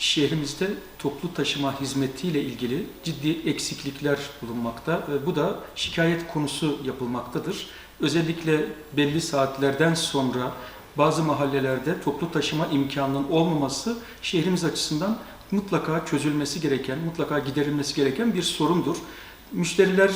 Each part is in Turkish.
şehrimizde toplu taşıma hizmetiyle ilgili ciddi eksiklikler bulunmakta. Bu da şikayet konusu yapılmaktadır. Özellikle belli saatlerden sonra bazı mahallelerde toplu taşıma imkanının olmaması şehrimiz açısından mutlaka çözülmesi gereken, mutlaka giderilmesi gereken bir sorundur. Müşteriler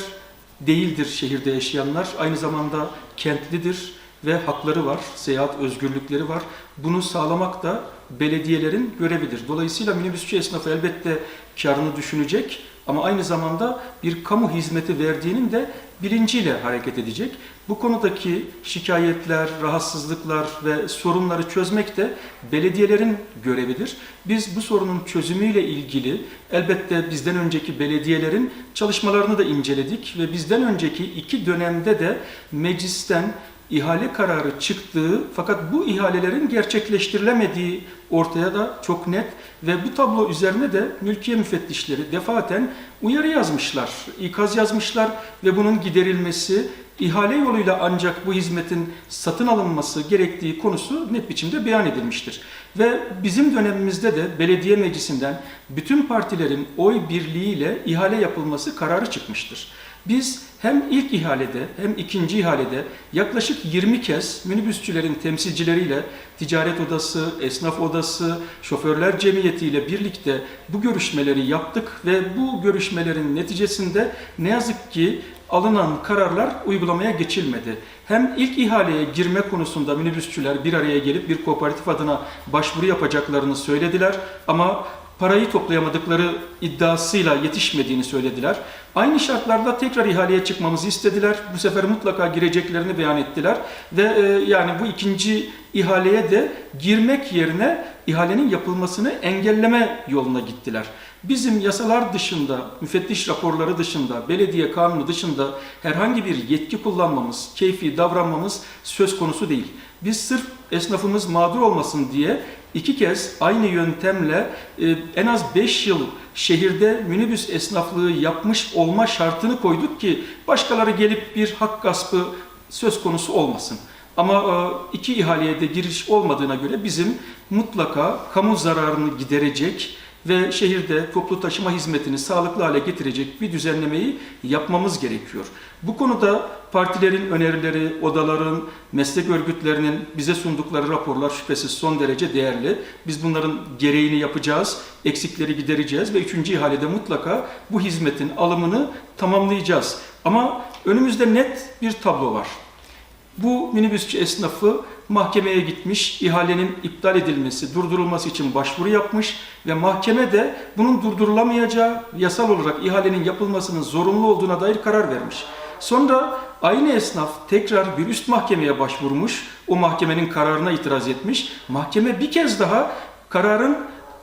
değildir şehirde yaşayanlar, aynı zamanda kentlidir ve hakları var, seyahat özgürlükleri var. Bunu sağlamak da belediyelerin görevidir. Dolayısıyla minibüsçü esnafı elbette karını düşünecek ama aynı zamanda bir kamu hizmeti verdiğinin de bilinciyle hareket edecek. Bu konudaki şikayetler, rahatsızlıklar ve sorunları çözmek de belediyelerin görevidir. Biz bu sorunun çözümüyle ilgili elbette bizden önceki belediyelerin çalışmalarını da inceledik ve bizden önceki iki dönemde de meclisten ihale kararı çıktığı fakat bu ihalelerin gerçekleştirilemediği ortaya da çok net ve bu tablo üzerine de mülkiye müfettişleri defaten uyarı yazmışlar, ikaz yazmışlar ve bunun giderilmesi ihale yoluyla ancak bu hizmetin satın alınması gerektiği konusu net biçimde beyan edilmiştir. Ve bizim dönemimizde de belediye meclisinden bütün partilerin oy birliğiyle ihale yapılması kararı çıkmıştır. Biz hem ilk ihalede hem ikinci ihalede yaklaşık 20 kez minibüsçülerin temsilcileriyle ticaret odası, esnaf odası, şoförler cemiyeti ile birlikte bu görüşmeleri yaptık ve bu görüşmelerin neticesinde ne yazık ki alınan kararlar uygulamaya geçilmedi. Hem ilk ihaleye girme konusunda minibüsçüler bir araya gelip bir kooperatif adına başvuru yapacaklarını söylediler ama parayı toplayamadıkları iddiasıyla yetişmediğini söylediler. Aynı şartlarda tekrar ihaleye çıkmamızı istediler. Bu sefer mutlaka gireceklerini beyan ettiler ve e, yani bu ikinci ihaleye de girmek yerine ihalenin yapılmasını engelleme yoluna gittiler. Bizim yasalar dışında, müfettiş raporları dışında, belediye kanunu dışında herhangi bir yetki kullanmamız, keyfi davranmamız söz konusu değil. Biz sırf esnafımız mağdur olmasın diye iki kez aynı yöntemle e, en az 5 yıl şehirde minibüs esnaflığı yapmış olma şartını koyduk ki başkaları gelip bir hak gaspı söz konusu olmasın. Ama e, iki ihaleye de giriş olmadığına göre bizim mutlaka kamu zararını giderecek ve şehirde toplu taşıma hizmetini sağlıklı hale getirecek bir düzenlemeyi yapmamız gerekiyor. Bu konuda partilerin önerileri, odaların, meslek örgütlerinin bize sundukları raporlar şüphesiz son derece değerli. Biz bunların gereğini yapacağız, eksikleri gidereceğiz ve üçüncü ihalede mutlaka bu hizmetin alımını tamamlayacağız. Ama önümüzde net bir tablo var. Bu minibüsçü esnafı mahkemeye gitmiş, ihalenin iptal edilmesi, durdurulması için başvuru yapmış ve mahkeme de bunun durdurulamayacağı, yasal olarak ihalenin yapılmasının zorunlu olduğuna dair karar vermiş. Sonra aynı esnaf tekrar bir üst mahkemeye başvurmuş, o mahkemenin kararına itiraz etmiş. Mahkeme bir kez daha kararın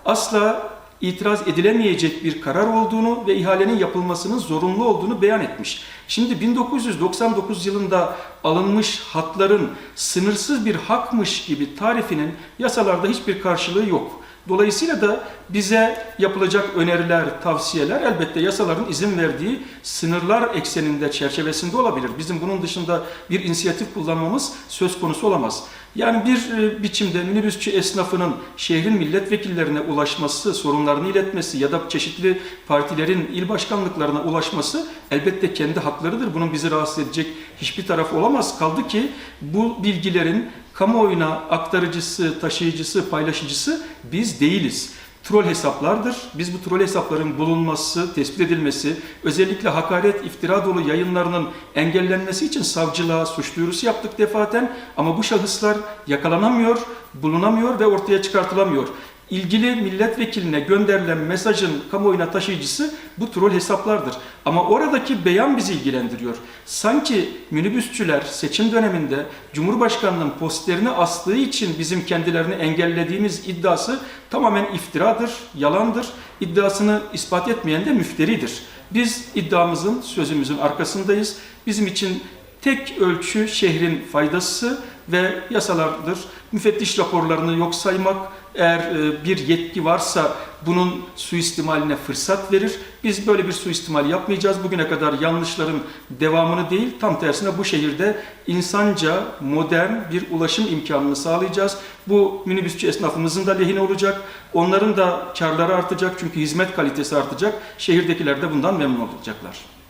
asla itiraz edilemeyecek bir karar olduğunu ve ihalenin yapılmasının zorunlu olduğunu beyan etmiş. Şimdi 1999 yılında alınmış hatların sınırsız bir hakmış gibi tarifinin yasalarda hiçbir karşılığı yok. Dolayısıyla da bize yapılacak öneriler, tavsiyeler elbette yasaların izin verdiği sınırlar ekseninde, çerçevesinde olabilir. Bizim bunun dışında bir inisiyatif kullanmamız söz konusu olamaz. Yani bir e, biçimde minibüsçü esnafının şehrin milletvekillerine ulaşması, sorunlarını iletmesi ya da çeşitli partilerin il başkanlıklarına ulaşması elbette kendi haklarıdır. Bunun bizi rahatsız edecek hiçbir taraf olamaz. Kaldı ki bu bilgilerin kamuoyuna aktarıcısı, taşıyıcısı, paylaşıcısı biz değiliz. Troll hesaplardır. Biz bu troll hesapların bulunması, tespit edilmesi, özellikle hakaret, iftira dolu yayınlarının engellenmesi için savcılığa suç duyurusu yaptık defaten ama bu şahıslar yakalanamıyor, bulunamıyor ve ortaya çıkartılamıyor. İlgili milletvekiline gönderilen mesajın kamuoyuna taşıyıcısı bu troll hesaplardır. Ama oradaki beyan bizi ilgilendiriyor. Sanki minibüsçüler seçim döneminde Cumhurbaşkanı'nın posterini astığı için bizim kendilerini engellediğimiz iddiası tamamen iftiradır, yalandır. İddiasını ispat etmeyen de müfteridir. Biz iddiamızın, sözümüzün arkasındayız. Bizim için tek ölçü şehrin faydası ve yasalardır. Müfettiş raporlarını yok saymak, eğer e, bir yetki varsa bunun suistimaline fırsat verir. Biz böyle bir suistimal yapmayacağız. Bugüne kadar yanlışların devamını değil, tam tersine bu şehirde insanca, modern bir ulaşım imkanını sağlayacağız. Bu minibüsçü esnafımızın da lehine olacak. Onların da karları artacak çünkü hizmet kalitesi artacak. Şehirdekiler de bundan memnun olacaklar.